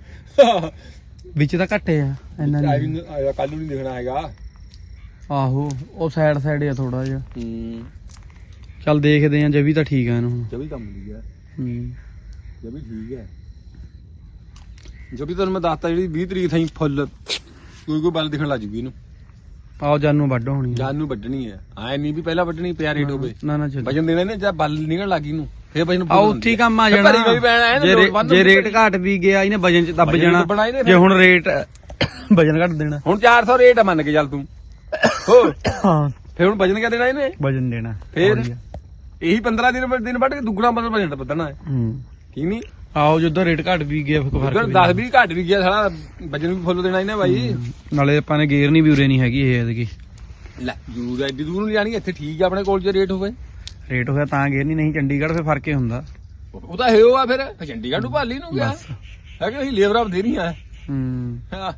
ਵਿੱਚ ਤਾਂ ਘੱਟੇ ਆ ਇੰਨਾ ਨਹੀਂ। ਕੱਲ ਨੂੰ ਨਹੀਂ ਦਿਖਣਾ ਹੈਗਾ। ਆਹੋ ਉਹ ਸਾਈਡ ਸਾਈਡ ਆ ਥੋੜਾ ਜਿਹਾ। ਹੂੰ। ਚੱਲ ਦੇਖਦੇ ਆ ਜੇ ਵੀ ਤਾਂ ਠੀਕ ਆ ਇਹਨੂੰ ਹੁਣ। ਜਬੀ ਕੰਮ ਦੀ ਹੈ। ਹੂੰ ਜਬੀ ਠੀਕ ਹੈ ਜਬੀ ਤੁਹਾਨੂੰ ਮੈਂ ਦੱਸਤਾ ਜਿਹੜੀ 20 ਤਰੀਕ ਥਾਈ ਫੁੱਲ ਕੋਈ ਕੋਈ ਬਲ ਦਿਖਣ ਲੱਗ ਜੂਗੀ ਇਹਨੂੰ। ਆਓ ਜਾਨੂ ਵੱਢ ਹੋਣੀ ਆ। ਜਾਨ ਨੂੰ ਵੱਢਣੀ ਹੈ ਐ ਨਹੀਂ ਵੀ ਪਹਿਲਾਂ ਵੱਢਣੀ ਪਿਆ ਰੇਟ ਹੋਵੇ। ਨਾ ਨਾ ਚੱਲ। ਵਜਨ ਦੇਣਾ ਨੇ ਜਾਂ ਬਲ ਨਿਕਲਣ ਲੱਗੀ ਨੂੰ ਫੇਰ ਵਜਨ ਆ ਉੱਥੇ ਹੀ ਕੰਮ ਆ ਜਾਣਾ। ਨਾ, ਜੇ ਰੇ- ਰੇਟ ਘਟ ਵੀ ਗਿਆ ਇਹਨੇ ਵਜਨ ਚ ਦੱਬ ਵਜਨ ਜਾਣਾ। ਇਹਨੇ ਜੇ ਫਿਰ। ਹੁਣ ਰੇਟ ਵਜਨ ਘਟ ਦੇਣਾ। ਹੁਣ 400 ਰੇਟ ਆ ਮੰਨ ਕੇ ਚੱਲ ਤੂੰ। ਹੋ ਹਾਂ। ਫੇਰ ਹੁਣ ਵਜਨ ਕਿਆ ਦੇਣਾ ਇਹਨੇ? ਵਜਨ ਦੇਣਾ। ਫੇਰ? ਵਧੀਆ। ਇਹੀ 15 ਦਿਨ ਦਿਨ ਵੱਢ ਕੇ ਦੁੱਗਣਾ ਬੰਦ ਵਜਨ ਵੱਧਣਾ। ਹੈ। ਹੂੰ ਠੀਕ ਨਹੀਂ ਆਓ ਜਦੋਂ ਰੇਟ ਘਟ ਵੀ ਗਿਆ ਫਿਰ ਉਧਰ ਫ਼ਰਕ ਵੀ 10 20 ਘੱਟ ਵੀ ਗਿਆ ਸਾਲਾ ਵਜਨ ਵੀ ਫੁੱਲ ਦੇਣਾ ਇਹਨੇ ਬਾਈ। ਨਾਲੇ ਆਪਾਂ ਨੇ ਗੇਅਰ ਨਹੀਂ ਵੀ ਉਰੇ ਨਹੀਂ ਹੈਗੀ ਇਹ ਐਤਕੀ। ਲੈ ਜ਼ਰੂਰ ਐਡੀ ਦੂਰ ਨੂੰ ਜਾਣੀ ਇੱਥੇ ਠੀਕ ਆ ਆਪਣੇ ਕੋਲ ਜੇ ਰੇਟ ਹੋਵੇ। ਰੇਟ ਹੋਇਆ ਤਾਂ ਗੇਅਰ ਨਹੀਂ ਨਹੀਂ ਚੰਡੀਗੜ੍ਹ ਫਿਰ ਫ਼ਰਕ ਹੀ ਹੁੰਦਾ। ਉਹ ਤਾਂ ਹੈ ਉਹ ਆ ਫਿਰ ਚੰਡੀਗੜ੍ਹ ਨੂੰ ਭਾਲੀ ਨੂੰ ਗਿਆ। ਹੈ ਕਿ ਅਸੀਂ ਲੇਬਰਾਂ ਬਥੇਰੀ ਆ ਹੂੰ। ਹਾਂ।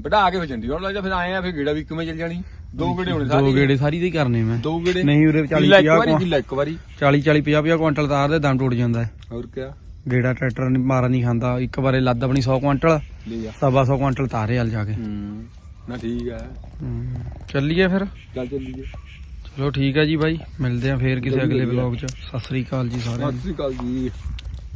ਵਧਾ ਕੇ ਫਿਰ ਚੰਡੀਗੜ੍ਹ ਲੱਗ ਜਾ ਫਿਰ ਆਏ ਆ ਫਿਰ ਗੇੜਾ ਵੀ ਕਿਵੇਂ ਚੱਲ ਜਾਣੀ। ਦੋ ਗੇੜੇ ਹੋਣੇ ਦੋ ਗੇੜੇ ਸਾਰੀ ਦੇ ਹੀ ਕਰਨੇ ਮੈਂ। ਦੋ ਗੇੜੇ। ਨਹੀਂ ਉਰੇ 40 ਕਿੱਲਾ ਇੱਕ 50 ਵਾਰੀ ਕਿੱਲਾ ਇੱਕ ਵਾਰੀ। 40 40 50 50 ਕੁਇੰਟਲ ਤਾਰ ਦੇ ਦਮ ਟੁੱਟ ਜਾਂਦਾ। ਹੈ ਹੋਰ ਕਿਆ? ਗੇੜਾ ਟਰੈਕਟਰ ਨੀ- ਮਾਰਾ ਨਹੀਂ ਖਾਂਦਾ। ਇੱਕ ਵਾਰੇ ਲੱਦ ਆਪਣੀ 100 ਕੁਇੰਟਲ ਲੈ ਜਾ ਸਵਾ 100 ਕੁਇੰਟਲ ਤਾਰੇ ਵਾਲ ਜਾ ਕੇ। ਹੂੰ ਨਾ ਠੀਕ ਹੂੰ। ਚੱਲੀਏ ਫਿਰ। ਚੱਲ ਚੱਲੀਏ। ਚਲੋ ਠੀਕ ਹੈ ਜੀ ਬਾਈ। ਮਿਲਦੇ ਆ ਫੇਰ ਕਿਸੇ ਅਗਲੇ ਵਲੌਗ 'ਚ। ਸਤਿ ਸ੍ਰੀ ਅਕਾਲ ਜੀ ਸਾਰਿਆਂ ਨੂੰ। ਸਤਿ ਸ੍ਰੀ ਅਕਾਲ ਜੀ।